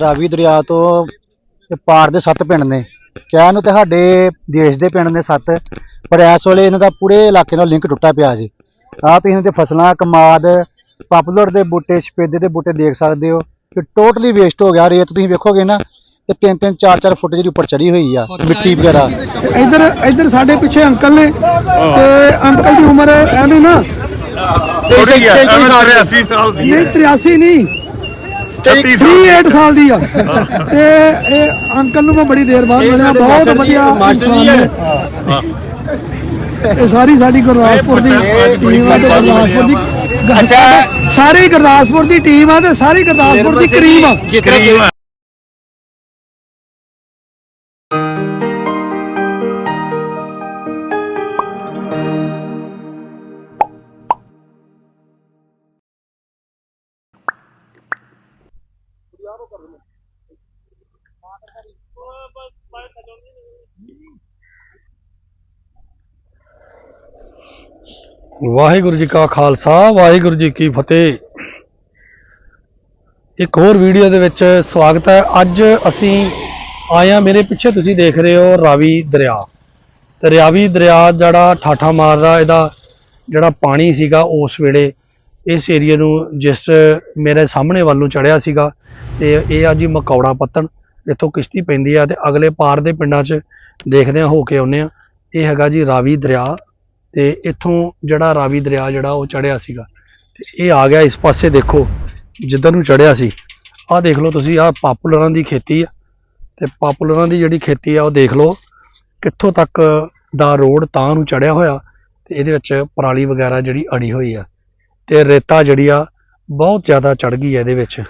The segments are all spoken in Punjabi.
ਰਾਵੀ ਦਰਿਆ ਤੋਂ ਇਹ ਪਾਰ ਦੇ ਸੱਤ ਪਿੰਡ ਨੇ। ਕਹਿਣ ਨੂੰ ਤੇ ਸਾਡੇ ਦੇਸ਼ ਦੇ ਪਿੰਡ ਨੇ ਸੱਤ ਪਰ ਇਸ ਵੇਲੇ ਇਹਨਾਂ ਦਾ ਪੂਰੇ ਇਲਾਕੇ ਨਾਲ ਲਿੰਕ ਟੁੱਟਾ ਪਿਆ ਜੀ। ਆਹ ਤੁਸੀਂ ਇਹਨਾਂ ਦੇ ਫਸਲਾਂ ਕਮਾਦ ਪਾਪੂਲਰ ਦੇ ਬੂਟੇ ਸਪੇਦੇ ਦੇ ਬੂਟੇ ਦੇਖ ਸਕਦੇ ਹੋ ਕਿ ਟੋਟਲੀ ਵੇਸਟ ਹੋ ਗਿਆ। ਰੇਤ ਤੁਸੀਂ ਵੇਖੋਗੇ ਨਾ ਤੇ ਤਿੰਨ ਤਿੰਨ ਚਾਰ ਚਾਰ ਫੁੱਟ ਜਿਹੜੀ ਉੱਪਰ ਚੜੀ ਹੋਈ ਆ ਮਿੱਟੀ ਵਗੈਰਾ। ਇੱਧਰ ਇੱਧਰ ਸਾਡੇ ਪਿੱਛੇ ਅੰਕਲ ਨੇ ਤੇ ਅੰਕਲ ਦੀ ਉਮਰ ਐਵੇਂ ਨਾ ਥੋੜੀ ਹੈ ਐਵੇਂ ਤਾਂ 83 ਸਾਲ ਦੀ। ਨਹੀਂ 83 ਨਹੀਂ। 36 ਸਾਲ 38 ਸਾਲ ਦੀ ਆ। ਤੇ ਇਹ ਅੰਕਲ ਨੂੰ ਮੈਂ ਬੜੀ ਦੇਰ ਬਾਅਦ ਮਿਲਿਆ ਬਹੁਤ ਵਧੀਆ ਇਨਸਾਨ ਨੇ। ਇਹ ਸਾਰੀ ਸਾਡੀ ਗੁਰਦਾਸਪੁਰ ਦੀ ਟੀਮ ਆ ਤੇ ਗੁਰਦਾਸਪੁਰ ਦੀ ਅੱਛਾ। ਸਾਰੀ ਗੁਰਦਾਸਪੁਰ ਦੀ ਟੀਮ ਆ ਤੇ ਸਾਰੀ ਗੁਰਦਾਸਪੁਰ ਦੀ ਕਰੀਮ ਆ। ਵਾਹਿਗੁਰੂ ਜੀ ਕਾ ਖਾਲਸਾ, ਵਾਹਿਗੁਰੂ ਜੀ ਕੀ ਫਤਿਹ। ਇੱਕ ਹੋਰ ਵੀਡੀਓ ਦੇ ਵਿੱਚ ਸਵਾਗਤ ਹੈ। ਅੱਜ ਅਸੀਂ ਆਏ ਹਾਂ, ਮੇਰੇ ਪਿੱਛੇ ਤੁਸੀਂ ਦੇਖ ਰਹੇ ਹੋ ਰਾਵੀ ਦਰਿਆ। ਦਰਿਆਵੀ ਦਰਿਆ ਜਿਹੜਾ ਠਾਠਾ ਮਾਰਦਾ, ਇਹਦਾ ਜਿਹੜਾ ਪਾਣੀ ਸੀਗਾ ਉਸ ਵੇਲੇ, ਇਸ ਏਰੀਏ ਨੂੰ ਜਿਸ ਮੇਰੇ ਸਾਹਮਣੇ ਵੱਲ ਨੂੰ ਚੜਿਆ ਸੀਗਾ, ਤੇ ਇਹ ਆ ਜੀ ਮਕੌੜਾ ਪੱਤਣ, ਇੱਥੋਂ ਕਿਸ਼ਤੀ ਪੈਂਦੀ ਆ ਤੇ ਅਗਲੇ ਪਾਰ ਦੇ ਪਿੰਡਾਂ 'ਚ ਦੇਖਦੇ ਆ ਹੋ ਕੇ ਆਉਂਦੇ ਆ ਇਹ ਹੈਗਾ ਜੀ ਰਾਵੀ ਦਰਿਆ। ਤੇ ਇੱਥੋਂ ਜਿਹੜਾ ਰਾਵੀ ਦਰਿਆ ਜਿਹੜਾ ਉਹ ਚੜਿਆ ਸੀਗਾ। ਤੇ ਇਹ ਆ ਗਿਆ ਇਸ ਪਾਸੇ ਦੇਖੋ, ਜਿੱਧਰ ਨੂੰ ਚੜਿਆ ਸੀ। ਆਹ ਦੇਖ ਲਓ ਤੁਸੀਂ, ਆਹ ਪਾਪੂਲਰਾਂ ਦੀ ਖੇਤੀ ਆ। ਤੇ ਪਾਪੂਲਰਾਂ ਦੀ ਜਿਹੜੀ ਖੇਤੀ ਆ, ਉਹ ਦੇਖ ਲਓ, ਕਿੱਥੋਂ ਤੱਕ ਦਾ ਰੋਡ ਤਾਂ ਨੂੰ ਚੜਿਆ ਹੋਇਆ। ਤੇ ਇਹਦੇ ਵਿੱਚ ਪਰਾਲੀ ਵਗੈਰਾ ਜਿਹੜੀ ਅੜੀ ਹੋਈ ਆ। ਤੇ ਰੇਤਾ ਜਿਹੜੀ ਆ, ਬਹੁਤ ਜ਼ਿਆਦਾ ਚੜ ਗਈ ਹੈ ਇਹਦੇ ਵਿੱਚ।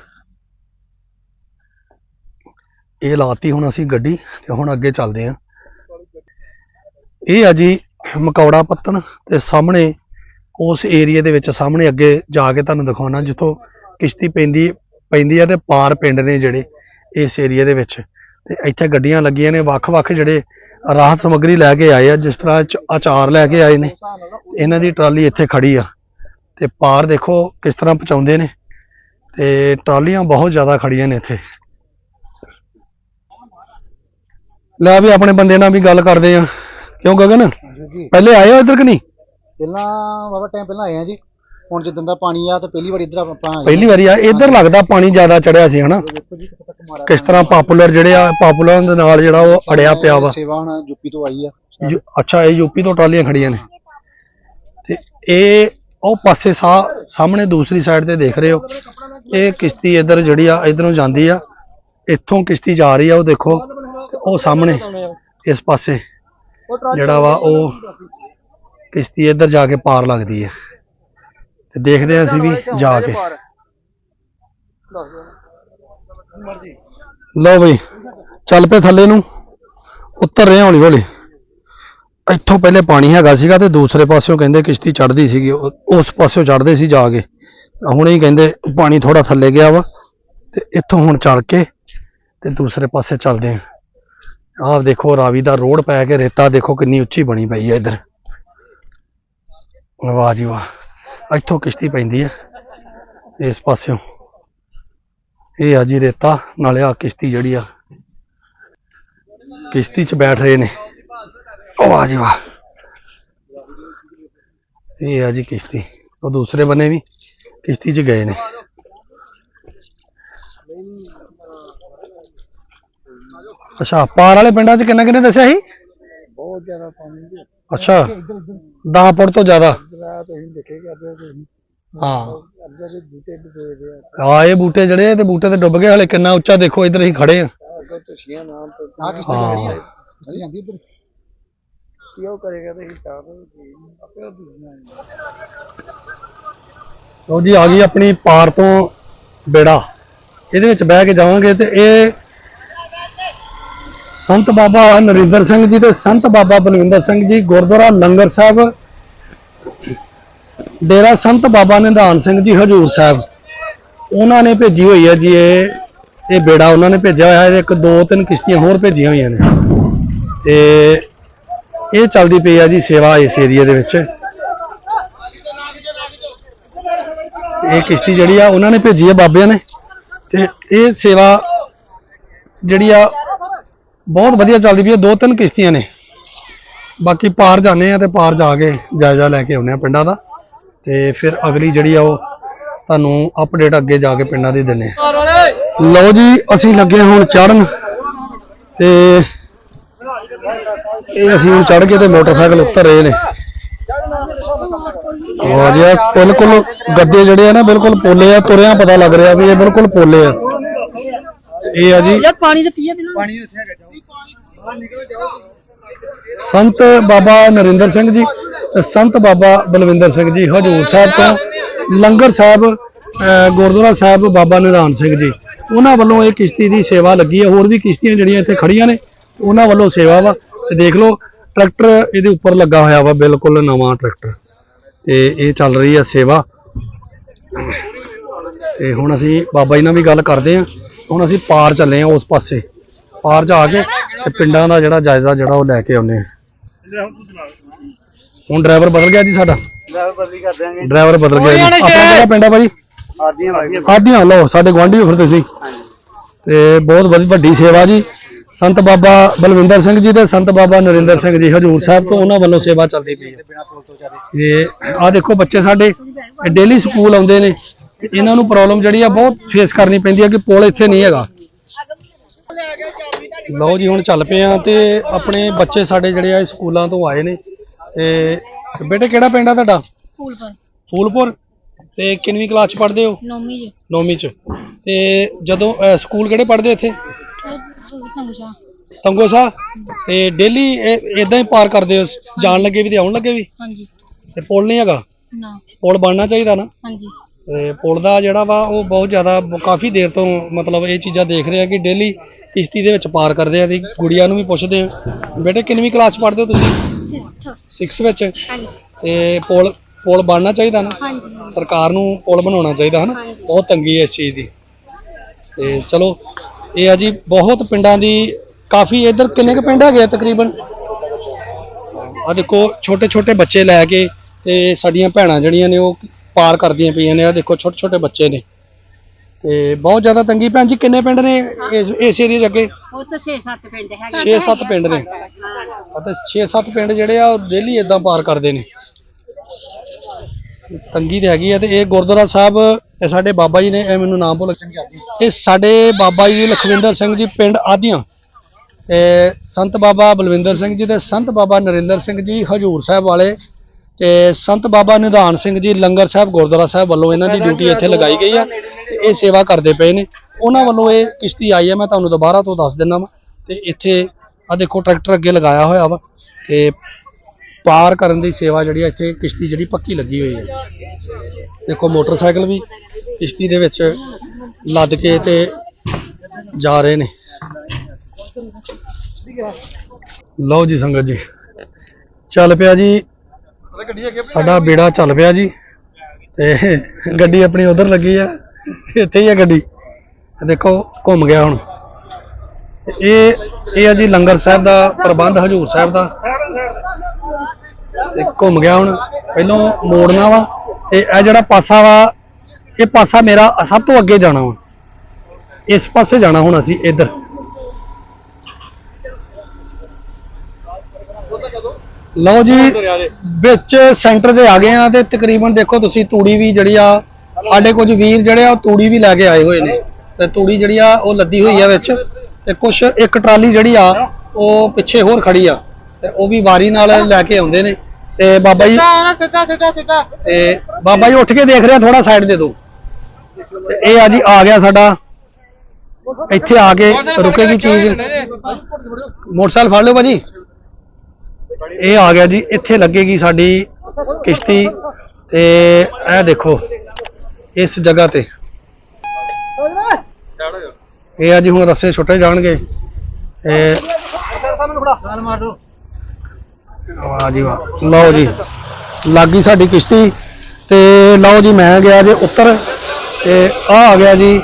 ਇਹ ਲਾਤੀ ਹੁਣ ਅਸੀਂ ਗੱਡੀ, ਤੇ ਹੁਣ ਅੱਗੇ ਚੱਲਦੇ ਆ। ਇਹ ਆ ਜੀ ਮਕੌੜਾ ਪੱਤਣ ਤੇ ਸਾਹਮਣੇ ਉਸ ਏਰੀਏ ਦੇ ਵਿੱਚ ਸਾਹਮਣੇ ਅੱਗੇ ਜਾ ਕੇ ਤੁਹਾਨੂੰ ਦਿਖਾਉਣਾ ਜਿੱਥੋਂ ਕਿਸ਼ਤੀ ਪੈਂਦੀ ਪੈਂਦੀ ਆ ਤੇ ਪਾਰ ਪਿੰਡ ਨੇ ਜਿਹੜੇ ਇਸ ਏਰੀਏ ਦੇ ਵਿੱਚ। ਤੇ ਇੱਥੇ ਗੱਡੀਆਂ ਲੱਗੀਆਂ ਨੇ, ਵੱਖ-ਵੱਖ ਜਿਹੜੇ ਰਾਹਤ ਸਮੱਗਰੀ ਲੈ ਕੇ ਆਏ ਆ, ਜਿਸ ਤਰ੍ਹਾਂ ਚ- ਅਚਾਰ ਲੈ ਕੇ ਆਏ ਨੇ। ਇਹਨਾਂ ਦੀ ਟਰਾਲੀ ਇੱਥੇ ਖੜੀ ਆ। ਤੇ ਪਾਰ ਦੇਖੋ ਕਿਸ ਤਰ੍ਹਾਂ ਪਹੁੰਚਾਉਂਦੇ ਨੇ। ਤੇ ਟਰਾਲੀਆਂ ਬਹੁਤ ਜ਼ਿਆਦਾ ਖੜੀਆਂ ਨੇ ਇੱਥੇ। ਲੈ ਵੀ ਆਪਣੇ ਬੰਦੇ ਨਾਲ ਵੀ ਗੱਲ ਕਰਦੇ ਆ। ਕਿਉਂ ਗਗਨ? ਜੀ ਪਹਿਲੇ ਆਏ ਹੋ ਇੱਧਰ ਕਿ ਨਹੀਂ? ਪਹਿਲਾਂ ਬਾਬਾ ਟਾਈਮ ਪਹਿਲਾਂ ਆਏ ਆ ਜੀ। ਹੁਣ ਜਿੱਦਾਂ ਦਾ ਪਾਣੀ ਆ ਤੇ ਪਹਿਲੀ ਵਾਰ ਇੱਧਰ ਆਪਾਂ ਆਏ ਪਹਿਲੀ ਵਾਰੀ ਆ। ਇੱਧਰ ਲੱਗਦਾ ਪਾਣੀ ਜ਼ਿਆਦਾ ਚੜਿਆ ਸੀ ਹਨਾ? ਦੇਖੋ ਜੀ ਕਿੱਥੇ ਤੱਕ ਮਾਰਾ ਕਿਸ ਤਰ੍ਹਾਂ ਪਾਪੂਲਰ ਜਿਹੜੇ ਆ ਪਾਪੂਲਰ ਦੇ ਨਾਲ ਜਿਹੜਾ ਉਹ ਅੜਿਆ ਪਿਆ ਵਾ। ਸੇਵਾ ਹੁਣ ਯੂਪੀ ਤੋਂ ਆਈ ਆ। ਯੂ- ਅੱਛਾ ਇਹ ਯੂਪੀ ਤੋਂ ਟਰਾਲੀਆਂ ਖੜੀਆਂ ਨੇ। ਤੇ ਇਹ ਉਹ ਪਾਸੇ ਸਾ ਸਾਹਮਣੇ ਦੂਸਰੀ ਸਾਈਡ ਤੇ ਦੇਖ ਰਹੇ ਹੋ। ਇਹ ਕਿਸ਼ਤੀ ਇੱਧਰ ਜਿਹੜੀ ਆ ਇਧਰੋਂ ਜਾਂਦੀ ਆ। ਇੱਥੋਂ ਕਿਸ਼ਤੀ ਜਾ ਰਹੀ ਆ ਉਹ ਦੇਖੋ ਤੇ ਉਹ ਸਾਹਮਣੇ ਇਸ ਪਾਸੇ। ਜਿਹੜਾ ਵਾ ਉਹ ਕਿਸ਼ਤੀ ਇੱਧਰ ਜਾ ਕੇ ਪਾਰ ਲੱਗਦੀ ਹੈ। ਤੇ ਦੇਖਦੇ ਆ ਅਸੀਂ ਵੀ ਜਾ ਕੇ। ਲਓ ਬਈ ਚੱਲ ਪਏ ਥੱਲੇ ਨੂੰ। ਉੱਤਰ ਰਹੇ ਹਾਂ ਹੌਲੀ ਹੌਲੀ ਇੱਥੋਂ ਪਹਿਲੇ ਪਾਣੀ ਹੈਗਾ ਸੀਗਾ ਤੇ ਦੂਸਰੇ ਪਾਸਿਓਂ ਕਹਿੰਦੇ ਕਿਸ਼ਤੀ ਚੜਦੀ ਸੀਗੀ। ਉਸ ਪਾਸਿਓਂ ਚੜਦੇ ਸੀ ਜਾ ਕੇ। ਹੁਣੇ ਹੀ ਕਹਿੰਦੇ ਪਾਣੀ ਥੋੜਾ ਥੱਲੇ ਗਿਆ ਵਾ। ਤੇ ਇੱਥੋਂ ਹੁਣ ਚੱਲ ਕੇ ਤੇ ਦੂਸਰੇ ਪਾਸੇ ਚੱਲਦੇ ਆ ਆਹ ਦੇਖੋ, ਰਾਵੀ ਦਾ ਰੋਡ ਪੈ ਕੇ ਰੇਤਾ ਦੇਖੋ ਕਿੰਨੀ ਉੱਚੀ ਬਣੀ ਪਈ ਹੈ ਇੱਧਰ। ਵਾਹ ਜੀ ਵਾਹ, ਇੱਥੋਂ ਕਿਸ਼ਤੀ ਪੈਂਦੀ ਹੈ ਇਸ ਪਾਸਿਓਂ। ਇਹ ਆ ਜੀ ਰੇਤਾ, ਨਾਲੇ ਆ ਕਿਸ਼ਤੀ ਜਿਹੜੀ ਆ, ਕਿਸ਼ਤੀ 'ਚ ਬੈਠ ਰਹੇ ਨੇ। ਉਹ ਵਾਹ ਜੀ ਵਾਹ। ਇਹ ਆ ਜੀ ਕਿਸ਼ਤੀ, ਉਹ ਦੂਸਰੇ ਬੰਨੇ ਵੀ ਕਿਸ਼ਤੀ 'ਚ ਗਏ ਨੇ। ਅੱਛਾ ਪਾਰ ਵਾਲੇ ਪਿੰਡਾਂ 'ਚ ਕਿੰਨਾ ਕਿੰਨੇ ਦੱਸਿਆ ਸੀ? ਬਹੁਤ ਜ਼ਿਆਦਾ ਪਾਣੀ ਅੱਛਾ 10 ਫੁੱਟ ਤੋਂ ਜ਼ਿਆਦਾ। ਦਰਿਆ ਤੁਸੀਂ ਦੇਖੇ ਕਰਦੇ ਤੁਸੀਂ ਹਾਂ। ਅੱਗੇ ਦੇ ਬੂਟੇ ਡੁੱਬੇ ਦੇ ਆ। ਆ ਇਹ ਬੂਟੇ ਜਿਹੜੇ ਆ ਤੇ ਬੂਟੇ ਤੇ ਡੁੱਬ ਗਏ ਹਲੇ ਕਿੰਨਾ ਉੱਚਾ ਦੇਖੋ ਇੱਧਰ ਅਸੀਂ ਖੜੇ ਆ। ਅੱਗੇ ਤੁਸੀਂ ਨਾਮ ਤੋਂ ਆ ਕਿਸ਼ਤੀ ਹਾਂ। ਖੜੀ ਆ ਚਲੀ ਜਾਂਦੀ ਇੱਧਰ। ਕੀ ਉਹ ਕਰੇਗਾ ਤੇ ਅਸੀਂ ਚਾਹ ਆਪੇ ਉਹ ਦੁਨੀਆ ਲਓ ਜੀ ਆ ਗਈ ਆਪਣੀ ਪਾਰ ਤੋਂ ਬੇੜਾ। ਇਹਦੇ ਵਿੱਚ ਬਹਿ ਕੇ ਜਾਵਾਂਗੇ ਤੇ ਇਹ ਸੰਤ ਬਾਬਾ ਨਰਿੰਦਰ ਸਿੰਘ ਜੀ ਤੇ ਸੰਤ ਬਾਬਾ ਬਲਵਿੰਦਰ ਸਿੰਘ ਜੀ, ਗੁਰਦੁਆਰਾ ਲੰਗਰ ਸਾਹਿਬ। ਡੇਰਾ ਸੰਤ ਬਾਬਾ ਨਿਧਾਨ ਸਿੰਘ ਜੀ, ਹਜੂਰ ਸਾਹਿਬ। ਉਹਨਾਂ ਨੇ ਭੇਜੀ ਹੋਈ ਹੈ ਜੀ ਇਹ ਇਹ ਬੇੜਾ ਉਹਨਾਂ ਨੇ ਭੇਜਿਆ ਹੋਇਆ ਹੈ ਇੱਕ ਦੋ ਤਿੰਨ ਕਿਸ਼ਤੀਆਂ ਹੋਰ ਭੇਜੀਆਂ ਹੋਈਆਂ ਨੇ। ਤੇ ਇਹ ਚੱਲਦੀ ਪਈ ਆ ਜੀ ਸੇਵਾ ਇਸ ਏਰੀਆ ਦੇ ਵਿੱਚ। ਇਹ ਕਿਸ਼ਤੀ ਜਿਹੜੀ ਆ, ਉਹਨਾਂ ਨੇ ਭੇਜੀ ਹੈ ਬਾਬਿਆਂ ਨੇ। ਤੇ ਇਹ ਸੇਵਾ ਜਿਹੜੀ ਆ ਬਹੁਤ ਵਧੀਆ ਚੱਲਦੀ ਪਈ ਹੈ, ਦੋ ਤਿੰਨ ਕਿਸ਼ਤੀਆਂ ਨੇ। ਬਾਕੀ ਪਾਰ ਜਾਂਦੇ ਆ ਤੇ ਪਾਰ ਜਾ ਕੇ ਜਾਇਜ਼ਾ ਲੈ ਕੇ ਆਉਂਦੇ ਆ ਪਿੰਡਾਂ ਦਾ। ਤੇ ਫਿਰ ਅਗਲੀ ਜਿਹੜੀ ਆ ਉਹ ਤੁਹਾਨੂੰ ਅਪਡੇਟ ਅੱਗੇ ਜਾ ਕੇ ਪਿੰਡਾਂ ਦੀ ਦਿੰਨੇ ਆ ਲਓ ਜੀ, ਅਸੀਂ ਲੱਗੇ ਹੁਣ ਚੜਨ ਤੇ ਇਹ ਅਸੀਂ ਹੁਣ ਚੜ ਕੇ ਤੇ ਮੋਟਰਸਾਈਕਲ ਉੱਤਰ ਰਹੇ ਨੇ। ਵਾਹ ਜੀ ਬਿਲਕੁਲ ਗੱਦੇ ਜਿਹੜੇ ਆ ਨਾ, ਬਿਲਕੁਲ ਪੋਲੇ ਆ, ਤੁਰਿਆਂ ਪਤਾ ਲੱਗ ਰਿਹਾ ਵੀ ਇਹ ਬਿਲਕੁਲ ਪੋਲੇ ਆ। ਇਹ ਆ ਜੀ। ਯਾਰ ਪਾਣੀ ਤੇ ਪੀਏ ਬਿਨਾ। ਸੰਤ ਬਾਬਾ ਨਰਿੰਦਰ ਸਿੰਘ ਜੀ ਤੇ ਸੰਤ ਬਾਬਾ ਬਲਵਿੰਦਰ ਸਿੰਘ ਜੀ ਹਜੂਰ ਸਾਹਿਬ ਤੋਂ ਲੰਗਰ ਸਾਹਿਬ ਗੁਰਦੁਆਰਾ ਸਾਹਿਬ ਬਾਬਾ ਨਿਧਾਨ ਸਿੰਘ ਜੀ। ਉਹਨਾਂ ਵੱਲੋਂ ਇਹ ਕਿਸ਼ਤੀ ਦੀ ਸੇਵਾ ਲੱਗੀ ਹੈ। ਹੋਰ ਵੀ ਕਿਸ਼ਤੀਆਂ ਜਿਹੜੀਆਂ ਇੱਥੇ ਖੜੀਆਂ ਨੇ ਉਹਨਾਂ ਵੱਲੋਂ ਸੇਵਾ ਵਾ। ਤੇ ਦੇਖ ਲਓ ਟਰੈਕਟਰ ਇਹਦੇ ਉੱਪਰ ਲੱਗਾ ਹੋਇਆ ਵਾ ਬਿਲਕੁਲ ਨਵਾਂ ਟਰੈਕਟਰ। ਤੇ ਇਹ ਚੱਲ ਰਹੀ ਹੈ ਸੇਵਾ। ਤੇ ਹੁਣ ਅਸੀਂ ਬਾਬਾ ਜੀ ਨਾਲ ਵੀ ਗੱਲ ਕਰਦੇ ਹਾਂ। ਹੁਣ ਅਸੀਂ ਪਾਰ ਚੱਲੇ ਹਾਂ ਉਸ ਪਾਸੇ। ਪਾਰ ਜਾ ਕੇ ਤੇ ਪਿੰਡਾਂ ਦਾ ਜਿਹੜਾ ਜਾਇਜ਼ਾ ਜਿਹੜਾ ਉਹ ਲੈ ਕੇ ਆਉਂਦੇ ਹਾਂ। ਹੁਣ ਡਰਾਈਵਰ ਬਦਲ ਗਿਆ ਜੀ ਸਾਡਾ। ਡਰਾਈਵਰ ਬਦਲੀ ਕਰ ਦਿਆਂਗੇ ਡਰਾਈਵਰ ਬਦਲ ਗਿਆ ਜੀ ਆਪਣਾ ਕਿਹੜਾ ਪਿੰਡ ਆ ਭਾਜੀ ਆਦੀਆਂ ਆਦੀਆਂ ਲਓ ਸਾਡੇ ਗੁਆਂਢੀ ਹੋ ਫਿਰ ਤੁਸੀਂ ਤੇ ਬਹੁਤ ਵਧੀ ਵੱਡੀ ਸੇਵਾ ਜੀ। ਸੰਤ ਬਾਬਾ ਬਲਵਿੰਦਰ ਸਿੰਘ ਜੀ ਤੇ ਸੰਤ ਬਾਬਾ ਨਰਿੰਦਰ ਸਿੰਘ ਜੀ। ਹਜੂਰ ਸਾਹਿਬ ਤੋਂ ਉਹਨਾਂ ਵੱਲੋਂ ਸੇਵਾ ਚੱਲਦੀ ਪਈ ਹੈ। ਇਹ ਆ ਦੇਖੋ ਬੱਚੇ ਸਾਡੇ। ਡੇਲੀ ਸਕੂਲ ਆਉਂਦੇ ਨੇ। ਇਹਨਾਂ ਨੂੰ ਪ੍ਰੋਬਲਮ ਜਿਹੜੀ ਆ ਬਹੁਤ ਫੇਸ ਕਰਨੀ ਪੈਂਦੀ ਹੈ ਕਿ ਪੁਲ ਇੱਥੇ ਨਹੀਂ ਹੈਗਾ। ਲਓ ਜੀ ਹੁਣ ਚੱਲ ਪਏ ਆ ਤੇ ਆਪਣੇ ਬੱਚੇ ਸਾਡੇ ਜਿਹੜੇ ਆ ਸਕੂਲਾਂ ਤੋਂ ਆਏ ਨੇ। ਤੇ ਬੇਟੇ ਕਿਹੜਾ ਪਿੰਡ ਆ ਤੁਹਾਡਾ? ਫੂਲ ਪਰ ਫੂਲਪੁਰ? ਤੇ ਕਿੰਨਵੀਂ ਕਲਾਸ ਚ ਪੜ੍ਹਦੇ ਹੋ? ਨੌਮੀ ਜੀ ਨੌਵੀਂ ਚ। ਤੇ ਜਦੋਂ ਸਕੂਲ ਕਿਹੜੇ ਪੜ੍ਹਦੇ ਇੱਥੇ? ਨੰਗਸ਼ਾ ਤੰਗੋ ਸਾਹਿਬ ਤੇ ਡੇਲੀ ਇਦਾਂ ਹੀ ਪਾਰ ਕਰਦੇ ਹੋ? ਜਾਣ ਲੱਗੇ ਵੀ ਤੇ ਆਉਣ ਲੱਗੇ ਵੀ? ਹਾਂਜੀ। ਤੇ ਪੁਲ ਨਹੀਂ ਹੈਗਾ? ਨਾ। ਪੁਲ ਬਣਨਾ ਚਾਹੀਦਾ ਨਾ? ਹਾਂਜੀ। ਤੇ ਪੁਲ ਦਾ ਜਿਹੜਾ ਵਾ ਉਹ ਬਹੁਤ ਜ਼ਿਆਦਾ ਕਾਫੀ ਦੇਰ ਤੋਂ ਮਤਲਬ ਇਹ ਚੀਜ਼ਾਂ ਦੇਖ ਰਹੇ ਆ ਕਿ ਡੇਲੀ ਕਿਸ਼ਤੀ ਦੇ ਵਿੱਚ ਪਾਰ ਕਰਦੇ ਆ ਤੇ ਗੁੜੀਆਂ ਨੂੰ ਵੀ ਪੁੱਛਦੇ ਆ। ਬੇਟੇ ਕਿੰਨਵੀਂ ਕਲਾਸ ਪੜ੍ਹਦੇ ਹੋ ਤੁਸੀਂ? ਸਿਸਥ 6 ਵਿੱਚ? ਹਾਂਜੀ। ਤੇ ਪੁਲ ਪੁਲ ਬਣਨਾ ਚਾਹੀਦਾ ਨਾ? ਹਾਂਜੀ। ਸਰਕਾਰ ਨੂੰ ਪੁਲ ਬਣਾਉਣਾ ਚਾਹੀਦਾ ਹਨਾ। ਬਹੁਤ ਤੰਗੀ ਹੈ ਇਸ ਚੀਜ਼ ਦੀ। ਤੇ ਚਲੋ ਇਹ ਆ ਜੀ ਬਹੁਤ ਪਿੰਡਾਂ ਦੀ ਕਾਫੀ ਇੱਧਰ ਕਿੰਨੇ ਕੁ ਪਿੰਡ ਹੈਗੇ ਆ ਤਕਰੀਬਨ? ਆ ਦੇਖੋ ਛੋਟੇ ਛੋਟੇ ਬੱਚੇ ਲੈ ਕੇ ਤੇ ਸਾਡੀਆਂ ਭੈਣਾਂ ਜਿਹੜੀਆਂ ਨੇ ਉਹ ਪਾਰ ਕਰਦੀਆਂ ਪਈਆਂ ਨੇ। ਆ ਦੇਖੋ ਛੋਟੇ ਛੋਟੇ ਬੱਚੇ ਨੇ। ਤੇ ਬਹੁਤ ਜ਼ਿਆਦਾ ਤੰਗੀ ਭੈਣ ਜੀ ਕਿੰਨੇ ਪਿੰਡ ਨੇ ਇਸ ਇਸ ਏਰੀਏ 'ਚ ਅੱਗੇ? ਉਹ ਤਾਂ 6-7 ਪਿੰਡ ਹੈਗੇ 6-7 ਪਿੰਡ ਨੇ। ਅਤੇ 6-7 ਪਿੰਡ ਜਿਹੜੇ ਆ ਉਹ ਡੇਲੀ ਇਦਾਂ ਪਾਰ ਕਰਦੇ ਨੇ। ਤੰਗੀ ਤੇ ਹੈਗੀ ਆ ਤੇ ਇਹ ਗੁਰਦੁਆਰਾ ਸਾਹਿਬ ਇਹ ਸਾਡੇ ਬਾਬਾ ਜੀ ਨੇ ਇਹ ਮੈਨੂੰ ਨਾਮ ਭੁੱਲ ਗਿਆ ਇਹ ਸਾਡੇ ਬਾਬਾ ਜੀ ਲਖਵਿੰਦਰ ਸਿੰਘ ਜੀ ਪਿੰਡ ਆਦੀਆਂ ਤੇ ਸੰਤ ਬਾਬਾ ਬਲਵਿੰਦਰ ਸਿੰਘ ਜੀ ਤੇ ਸੰਤ ਬਾਬਾ ਨਰਿੰਦਰ ਸਿੰਘ ਜੀ ਹਜੂਰ ਸਾਹਿਬ ਵਾਲੇ ਤੇ ਸੰਤ ਬਾਬਾ ਨਿਧਾਨ ਸਿੰਘ ਜੀ ਲੰਗਰ ਸਾਹਿਬ ਗੁਰਦੁਆਰਾ ਸਾਹਿਬ ਵੱਲੋਂ ਇਹਨਾਂ ਦੀ ਡਿਊਟੀ ਇੱਥੇ ਲਗਾਈ ਗਈ ਆ। ਤੇ ਇਹ ਸੇਵਾ ਕਰਦੇ ਪਏ ਨੇ। ਉਹਨਾਂ ਵੱਲੋਂ ਇਹ ਕਿਸ਼ਤੀ ਆਈ ਹੈ ਮੈਂ ਤੁਹਾਨੂੰ ਦੁਬਾਰਾ ਤੋਂ ਦੱਸ ਦਿੰਦਾ ਵਾਂ। ਤੇ ਇੱਥੇ ਆ ਦੇਖੋ ਟਰੈਕਟਰ ਅੱਗੇ ਲਗਾਇਆ ਹੋਇਆ ਵਾ ਤੇ ਪਾਰ ਕਰਨ ਦੀ ਸੇਵਾ ਜਿਹੜੀ ਆ ਇੱਥੇ ਕਿਸ਼ਤੀ ਜਿਹੜੀ ਪੱਕੀ ਲੱਗੀ ਹੋਈ ਹੈ ਦੇਖੋ ਮੋਟਰਸਾਈਕਲ ਵੀ ਕਿਸ਼ਤੀ ਦੇ ਵਿੱਚ ਲੱਦ ਕੇ ਤੇ ਜਾ ਰਹੇ ਨੇ। ਲਓ ਜੀ ਸੰਗਤ ਜੀ। ਚੱਲ ਪਿਆ ਜੀ। ਸਾਡਾ ਬੇੜਾ ਚੱਲ ਪਿਆ ਜੀ ਤੇ ਗੱਡੀ ਆਪਣੀ ਉਧਰ ਲੱਗੀ ਆ ਇੱਥੇ ਹੀ ਆ ਗੱਡੀ। ਦੇਖੋ ਘੁੰਮ ਗਿਆ ਹੁਣ। ਇਹ ਇਹ ਆ ਜੀ ਲੰਗਰ ਸਾਹਿਬ ਦਾ ਪ੍ਰਬੰਧ ਹਜੂਰ ਸਾਹਿਬ ਦਾ। ਤੇ ਘੁੰਮ ਗਿਆ ਹੁਣ। ਪਹਿਲੋਂ ਮੋੜਨਾ ਵਾ ਤੇ ਇਹ ਜਿਹੜਾ ਪਾਸਾ ਵਾ ਇਹ ਪਾਸਾ ਮੇਰਾ ਸਭ ਤੋਂ ਅੱਗੇ ਜਾਣਾ ਵਾ। ਇਸ ਪਾਸੇ ਜਾਣਾ ਹੁਣ ਅਸੀਂ ਇੱਧਰ। ਲਓ ਜੀ ਵਿੱਚ ਸੈਂਟਰ ਦੇ ਆ ਗਏ ਆ ਤੇ ਤਕਰੀਬਨ ਦੇਖੋ ਤੁਸੀਂ ਤੂੜੀ ਵੀ ਜਿਹੜੀ ਆ ਸਾਡੇ ਕੁਝ ਵੀਰ ਜਿਹੜੇ ਆ ਉਹ ਤੂੜੀ ਵੀ ਲੈ ਕੇ ਆਏ ਹੋਏ ਨੇ। ਤੇ ਤੂੜੀ ਜਿਹੜੀ ਆ ਉਹ ਲੱਦੀ ਹੋਈ ਆ ਵਿੱਚ। ਤੇ ਕੁਝ ਇੱਕ ਟਰਾਲੀ ਜਿਹੜੀ ਆ ਉਹ ਪਿੱਛੇ ਹੋਰ ਖੜੀ ਆ। ਤੇ ਉਹ ਵੀ ਵਾਰੀ ਨਾਲ ਲੈ ਕੇ ਆਉਂਦੇ ਨੇ। ਤੇ ਬਾਬਾ ਜੀ ਸਿੱਧਾ ਸਿੱਧਾ ਸਿੱਧਾ ਤੇ ਬਾਬਾ ਜੀ ਉੱਠ ਕੇ ਦੇਖ ਰਿਹਾ ਥੋੜਾ ਸਾਈਡ ਦੇ ਦੋ। ਤੇ ਇਹ ਆ ਜੀ ਆ ਗਿਆ ਸਾਡਾ। ਇੱਥੇ ਆ ਕੇ ਰੁਕੇਗੀ ਚੀਜ਼। ਮੋਟਰਸਾਈਕਲ ਫੜ ਲਿਓ ਭਾਜੀ। ਇਹ ਆ ਗਿਆ ਜੀ, ਇੱਥੇ ਲੱਗੇਗੀ ਸਾਡੀ ਕਿਸ਼ਤੀ ਤੇ ਇਹ ਦੇਖੋ, ਇਸ ਜਗ੍ਹਾ ਤੇ। ਇਹ ਅੱਜ ਹੁਣ ਰਸਤੇ ਛੁੱਟੇ ਜਾਣਗੇ। ਤੇ ਵਾਹ ਜੀ ਵਾਹ। ਲਓ ਜੀ, ਲੱਗ ਗਈ ਸਾਡੀ ਕਿਸ਼ਤੀ। ਤੇ ਲਓ ਜੀ, ਮੈਂ ਗਿਆ ਜੇ ਉੱਤਰ। ਤੇ ਆ ਆ ਗਿਆ ਜੀ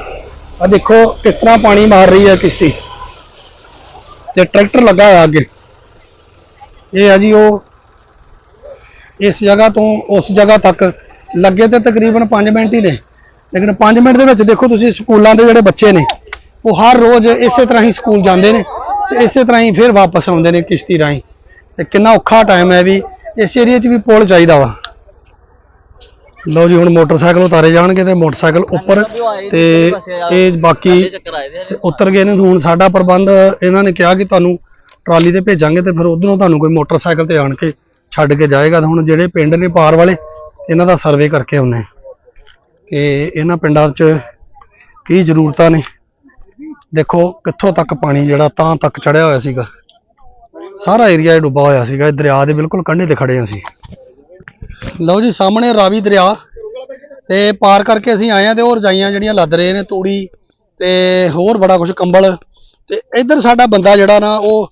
ਆ ਦੇਖੋ, ਕਿਸ ਤਰ੍ਹਾਂ ਪਾਣੀ ਮਾਰ ਰਹੀ ਹੈ ਕਿਸ਼ਤੀ। ਤੇ ਟਰੈਕਟਰ ਲੱਗਾ ਹੋਇਆ ਅੱਗੇ। ਇਹ ਆ ਜੀ ਉਹ ਇਸ ਜਗ੍ਹਾ ਤੋਂ ਉਸ ਜਗ੍ਹਾ ਤੱਕ ਲੱਗੇ ਤੇ ਤਕਰੀਬਨ 5 ਮਿੰਟ ਹੀ ਨੇ। ਲੇਕਿਨ 5 ਮਿੰਟ ਦੇ ਵਿੱਚ ਦੇਖੋ ਤੁਸੀਂ ਸਕੂਲਾਂ ਦੇ ਜਿਹੜੇ ਬੱਚੇ ਨੇ ਉਹ ਹਰ ਰੋਜ਼ ਇਸੇ ਤਰ੍ਹਾਂ ਹੀ ਸਕੂਲ ਜਾਂਦੇ ਨੇ ਤੇ ਇਸੇ ਤਰ੍ਹਾਂ ਹੀ ਫਿਰ ਵਾਪਸ ਆਉਂਦੇ ਨੇ ਕਿਸ਼ਤੀ ਰਾਹੀਂ। ਤੇ ਕਿੰਨਾ ਔਖਾ ਟਾਈਮ ਹੈ ਵੀ ਇਸ ਏਰੀਆ 'ਚ ਵੀ ਪੁਲ ਚਾਹੀਦਾ ਵਾ। ਲਓ ਜੀ ਹੁਣ ਮੋਟਰਸਾਈਕਲ ਉਤਾਰੇ ਜਾਣਗੇ ਤੇ ਮੋਟਰਸਾਈਕਲ ਉੱਪਰ ਤੇ ਇਹ ਬਾਕੀ ਉਤਰ ਗਏ ਨੇ। ਹੁਣ ਸਾਡਾ ਪ੍ਰਬੰਧ ਇਹਨਾਂ ਨੇ ਕਿਹਾ ਕਿ ਤੁਹਾਨੂੰ ਟਰਾਲੀ ਤੇ ਭੇਜਾਂਗੇ ਤੇ ਫਿਰ ਉਧਰੋਂ ਤੁਹਾਨੂੰ ਕੋਈ ਮੋਟਰਸਾਈਕਲ ਤੇ ਆਣ ਕੇ ਛੱਡ ਕੇ ਜਾਏਗਾ। ਤੇ ਹੁਣ ਜਿਹੜੇ ਪਿੰਡ ਨੇ ਪਾਰ ਵਾਲੇ, ਇਹਨਾਂ ਦਾ ਸਰਵੇ ਕਰਕੇ ਆਉਨੇ ਤੇ ਇਹਨਾਂ ਪਿੰਡਾਂ 'ਚ ਕੀ ਜ਼ਰੂਰਤਾਂ ਨੇ? ਦੇਖੋ, ਕਿੱਥੋਂ ਤੱਕ ਪਾਣੀ ਜਿਹੜਾ, ਤਾਂ ਤੱਕ ਚੜਿਆ ਹੋਇਆ ਸੀਗਾ। ਸਾਰਾ ਏਰੀਆ ਡੁੱਬਾ ਹੋਇਆ ਸੀਗਾ। ਇਹ ਦਰਿਆ ਦੇ ਬਿਲਕੁਲ ਕੰਢੇ ਤੇ ਖੜੇ ਅਸੀਂ। ਲਓ ਜੀ, ਸਾਹਮਣੇ ਰਾਵੀ ਦਰਿਆ। ਤੇ ਪਾਰ ਕਰਕੇ ਅਸੀਂ ਆਏ ਆ ਤੇ ਉਹ ਰਜਾਈਆਂ ਜਿਹੜੀਆਂ ਲੱਦ ਰਹੇ ਨੇ, ਤੂੜੀ ਤੇ ਹੋਰ ਬੜਾ ਕੁਝ ਕੰਬਲ। ਤੇ ਇੱਧਰ ਸਾਡਾ ਬੰਦਾ ਜਿਹੜਾ ਨਾ, ਉਹ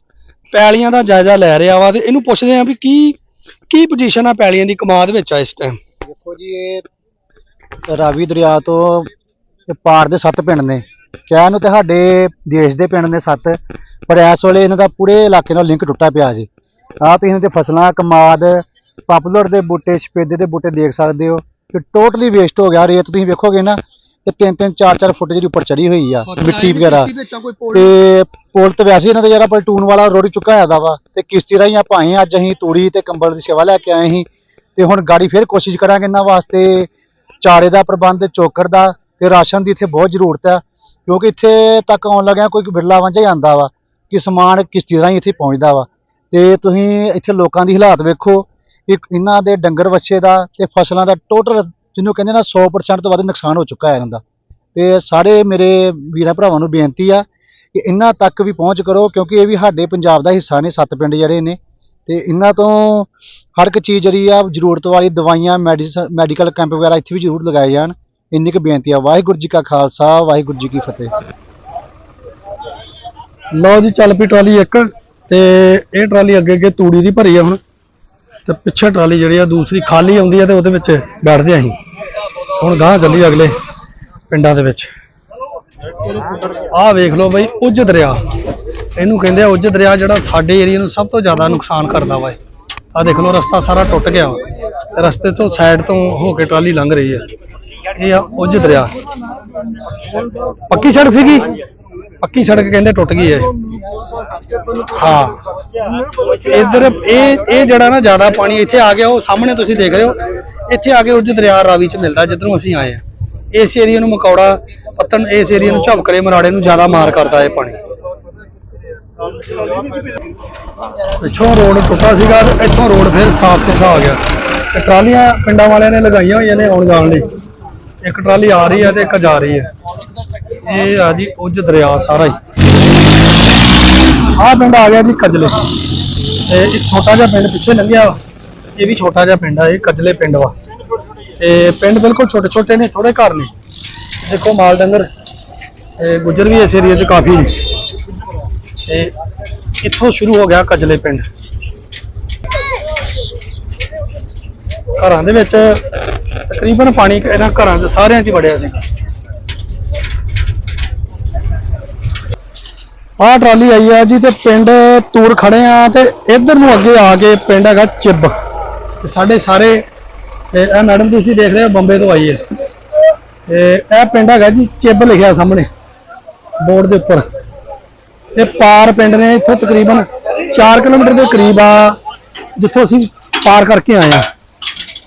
ਪੈਲੀਆਂ ਦਾ ਜਾਇਜ਼ਾ ਲੈ ਰਿਹਾ ਵਾ ਤੇ ਇਹਨੂੰ ਪੁੱਛਦੇ ਆ ਵੀ ਕੀ ਕੀ ਪੋਜੀਸ਼ਨ ਆ ਪੈਲੀਆਂ ਦੀ ਕਮਾਦ ਵਿੱਚ ਆ ਇਸ ਟਾਈਮ ਦੇਖੋ ਜੀ, ਇਹ ਰਾਵੀ ਦਰਿਆ ਤੋਂ ਇਹ ਪਾਰ ਦੇ ਸੱਤ ਪਿੰਡ ਨੇ। ਕਹਿਣ ਨੂੰ ਤੇ ਸਾਡੇ ਦੇਸ਼ ਦੇ ਪਿੰਡ ਨੇ ਸੱਤ, ਪਰ ਇਸ ਵੇਲੇ ਇਹਨਾਂ ਦਾ ਪੂਰੇ ਇਲਾਕੇ ਨਾਲ ਲਿੰਕ ਟੁੱਟਾ ਪਿਆ ਜੀ। ਆਹ ਤੁਸੀਂ ਇਹਨਾਂ ਦੇ ਫਸਲਾਂ, ਕਮਾਦ, ਪਾਪੂਲਰ ਦੇ ਬੂਟੇ, ਸਪੇਦੇ ਦੇ ਬੂਟੇ ਦੇਖ ਸਕਦੇ ਹੋ ਕਿ ਟੋਟਲੀ ਵੇਸਟ ਹੋ ਗਿਆ। ਰੇਤ ਤੁਸੀਂ ਵੇਖੋਗੇ ਨਾ ਤੇ ਤਿੰਨ ਤਿੰਨ ਚਾਰ ਚਾਰ ਫੁੱਟ ਜਿਹੜੀ ਉੱਪਰ ਚੜੀ ਹੋਈ ਆ ਮਿੱਟੀ ਵਗੈਰਾ। ਤੇ ਪੁਲ ਤੇ ਵੈਸੇ ਇਹਨਾਂ ਦਾ ਜਿਹੜਾ ਪਲਟੂਨ ਵਾਲਾ ਰੋੜ ਚੁੱਕਾ ਹੋਇਆ ਵਾ ਤੇ ਕਿਸ਼ਤੀ ਰਾਹੀਂ ਆਪਾਂ ਆਏ। ਅੱਜ ਅਸੀਂ ਤੂੜੀ ਤੇ ਕੰਬਲ ਦੀ ਸੇਵਾ ਲੈ ਕੇ ਆਏ ਸੀ। ਤੇ ਹੁਣ ਗਾੜੀ ਫੇਰ ਕੋਸ਼ਿਸ਼ ਕਰਾਂਗੇ ਇਹਨਾਂ ਵਾਸਤੇ ਚਾਰੇ ਦਾ ਪ੍ਰਬੰਧ ਚੋਕਰ ਦਾ ਤੇ ਰਾਸ਼ਨ ਦੀ ਇੱਥੇ ਬਹੁਤ ਜ਼ਰੂਰਤ ਹੈ ਕਿਉਂਕਿ ਇੱਥੇ ਤੱਕ ਆਉਣ ਲੱਗਿਆ ਕੋਈ ਬਿਰਲਾ ਵਾਂਝਾ ਹੀ ਆਂਦਾ ਵਾ ਕਿ ਸਮਾਨ ਕਿਸ਼ਤੀ ਰਾਹੀਂ ਇੱਥੇ ਪਹੁੰਚਦਾ ਵਾ। ਤੇ ਤੁਸੀਂ ਇੱਥੇ ਲੋਕਾਂ ਦੀ ਹਾਲਾਤ ਵੇਖੋ ਇਹਨਾਂ ਦੇ ਡੰਗਰ ਵੱਛੇ ਦਾ ਤੇ ਫਸਲਾਂ ਦਾ ਟੋਟਲ ਜਿਹਨੂੰ ਕਹਿੰਦੇ ਨਾ 100% ਤੋਂ ਵੱਧ ਨੁਕਸਾਨ ਹੋ ਚੁੱਕਾ ਹੈ ਇਹਨਾਂ ਦਾ। ਤੇ ਸਾਰੇ ਮੇਰੇ ਵੀਰਾਂ ਭਰਾਵਾਂ ਨੂੰ ਬੇਨਤੀ ਆ ਕਿ ਇਹਨਾਂ ਤੱਕ ਵੀ ਪਹੁੰਚ ਕਰੋ, ਕਿਉਂਕਿ ਇਹ ਵੀ ਸਾਡੇ ਪੰਜਾਬ ਦਾ ਹਿੱਸਾ ਨੇ, ਸੱਤ ਪਿੰਡ ਜਿਹੜੇ ਨੇ। ਤੇ ਇਹਨਾਂ ਤੋਂ ਹਰ ਇੱਕ ਚੀਜ਼ ਜਿਹੜੀ ਆ, ਜ਼ਰੂਰਤ ਵਾਲੀ ਦਵਾਈਆਂ ਮੈਡੀਕਲ ਕੈਂਪ ਵਗੈਰਾ ਇੱਥੇ ਵੀ ਜ਼ਰੂਰ ਲਗਾਏ ਜਾਣ। ਇੰਨੀ ਕੁ ਬੇਨਤੀ ਆ। ਵਾਹਿਗੁਰੂ ਜੀ ਕਾ ਖਾਲਸਾ, ਵਾਹਿਗੁਰੂ ਜੀ ਕੀ ਫਤਿਹ। ਲਓ ਜੀ, ਚੱਲ ਪਈ ਟਰਾਲੀ ਇੱਕ, ਤੇ ਇਹ ਟਰਾਲੀ ਅੱਗੇ ਅੱਗੇ ਤੂੜੀ ਦੀ ਭਰੀ ਆ ਹੁਣ। ਤੇ ਪਿੱਛੇ ਟਰਾਲੀ ਜਿਹੜੀ ਆ, ਦੂਸਰੀ ਖਾਲੀ ਆਉਂਦੀ ਆ ਤੇ ਉਹਦੇ ਵਿੱਚ ਬੈਠਦੇ ਆ ਅਸੀਂ। ਹੁਣ ਗਾਂ ਚੱਲੀ ਅਗਲੇ ਪਿੰਡਾਂ ਦੇ ਵਿੱਚ। ਆਹ ਵੇਖ ਲਓ ਬਈ, ਉੱਜ ਦਰਿਆ। ਇਹਨੂੰ ਕਹਿੰਦੇ ਆ ਉੱਜ ਦਰਿਆ, ਜਿਹੜਾ ਸਾਡੇ ਏਰੀਆ ਨੂੰ ਸਭ ਤੋਂ ਜ਼ਿਆਦਾ ਨੁਕਸਾਨ ਕਰਦਾ ਵਾ ਆ ਦੇਖ ਲਓ, ਰਸਤਾ ਸਾਰਾ ਟੁੱਟ ਗਿਆ ਰਸਤੇ ਤੋਂ ਸਾਈਡ ਤੋਂ ਹੋ ਕੇ ਟਰਾਲੀ ਲੰਘ ਰਹੀ ਹੈ। ਇਹ ਆ ਉੱਜ ਦਰਿਆ। ਪੱਕੀ ਸੜਕ ਸੀਗੀ? ਪੱਕੀ ਸੜਕ ਕਹਿੰਦੇ ਟੁੱਟ ਗਈ ਹੈ। ਹਾਂ। ਇਧਰ ਇਹ ਇਹ ਜਿਹੜਾ ਨਾ ਜ਼ਿਆਦਾ ਪਾਣੀ ਇੱਥੇ ਆ ਗਿਆ, ਉਹ ਸਾਹਮਣੇ ਤੁਸੀਂ ਦੇਖ ਰਹੇ ਹੋ। ਇੱਥੇ ਆ ਕੇ ਉੱਜ ਦਰਿਆ ਰਾਵੀ ਚ ਮਿਲਦਾ, ਜਿੱਧਰੋਂ ਅਸੀਂ ਆਏ ਆ ਇਸ ਏਰੀਆ ਨੂੰ ਮਕੌੜਾ ਪੱਤਨ ਇਸ ਏਰੀਆ ਨੂੰ ਝਪਕਰੇ ਮਰਾੜੇ ਨੂੰ ਜ਼ਿਆਦਾ ਮਾਰ ਕਰਦਾ ਇਹ ਪਾਣੀ। ਪਿੱਛੋਂ ਰੋਡ ਟੁੱਟਾ ਸੀਗਾ ਤੇ ਇੱਥੋਂ ਰੋਡ ਫਿਰ ਸਾਫ਼ ਸੁਥਰਾ ਆ ਗਿਆ। ਤੇ ਟਰਾਲੀਆਂ ਪਿੰਡਾਂ ਵਾਲਿਆਂ ਨੇ ਲਗਾਈਆਂ ਹੋਈਆਂ ਨੇ ਆਉਣ ਜਾਣ ਲਈ। ਇੱਕ ਟਰਾਲੀ ਆ ਰਹੀ ਹੈ ਤੇ ਇੱਕ ਜਾ ਰਹੀ ਹੈ। ਇਹ ਆ ਜੀ ਉੱਜ ਦਰਿਆ ਸਾਰਾ ਹੀ। ਆਹ ਪਿੰਡ ਆ ਗਿਆ ਜੀ ਕਜਲੇ। ਤੇ ਇੱਕ ਛੋਟਾ ਜਿਹਾ ਪਿੰਡ ਪਿੱਛੇ ਲੰਘਿਆ। ਵਾ। ਇਹ ਵੀ ਛੋਟਾ ਜਿਹਾ ਪਿੰਡ ਆ, ਇਹ ਕਜਲੇ ਪਿੰਡ ਵਾ। ਤੇ ਪਿੰਡ ਬਿਲਕੁਲ ਛੋਟੇ ਛੋਟੇ ਨੇ ਥੋੜੇ ਘਰ ਨੇ। ਦੇਖੋ ਮਾਲ ਡੰਗਰ, ਤੇ ਗੁੱਜਰ ਵੀ ਇਸ ਏਰੀਆ 'ਚ ਕਾਫੀ ਨੇ। ਤੇ ਇੱਥੋਂ ਸ਼ੁਰੂ ਹੋ ਗਿਆ ਕਜਲੇ ਪਿੰਡ। ਘਰਾਂ ਦੇ ਵਿੱਚ ਤਕਰੀਬਨ ਪਾਣੀ ਇਹਨਾਂ ਘਰਾਂ 'ਚ ਸਾਰਿਆਂ 'ਚ ਹੀ ਵੜਿਆ ਸੀ ਆਹ ਟਰਾਲੀ ਆਈ ਆ ਜੀ ਤੇ ਪਿੰਡ ਤੂਰ ਖੜੇ ਆ ਤੇ ਇੱਧਰ ਨੂੰ ਅੱਗੇ ਆ ਕੇ ਪਿੰਡ ਹੈਗਾ ਚਿੱਬ। ਤੇ ਸਾਡੇ ਸਾਰੇ, ਤੇ ਇਹ ਮੈਡਮ ਤੁਸੀਂ ਦੇਖ ਰਹੇ ਹੋ ਬੰਬੇ ਤੋਂ ਆਈ ਹੈ। ਤੇ ਇਹ ਪਿੰਡ ਹੈਗਾ ਜੀ ਚਿੱਬ ਲਿਖਿਆ ਸਾਹਮਣੇ, ਬੋਰਡ ਦੇ ਉੱਪਰ। ਤੇ ਪਾਰ ਪਿੰਡ ਨੇ ਇੱਥੋਂ ਤਕਰੀਬਨ 4 ਕਿਲੋਮੀਟਰ ਦੇ ਕਰੀਬ ਆ, ਜਿੱਥੋਂ ਅਸੀਂ ਪਾਰ ਕਰਕੇ ਆਏ ਆ।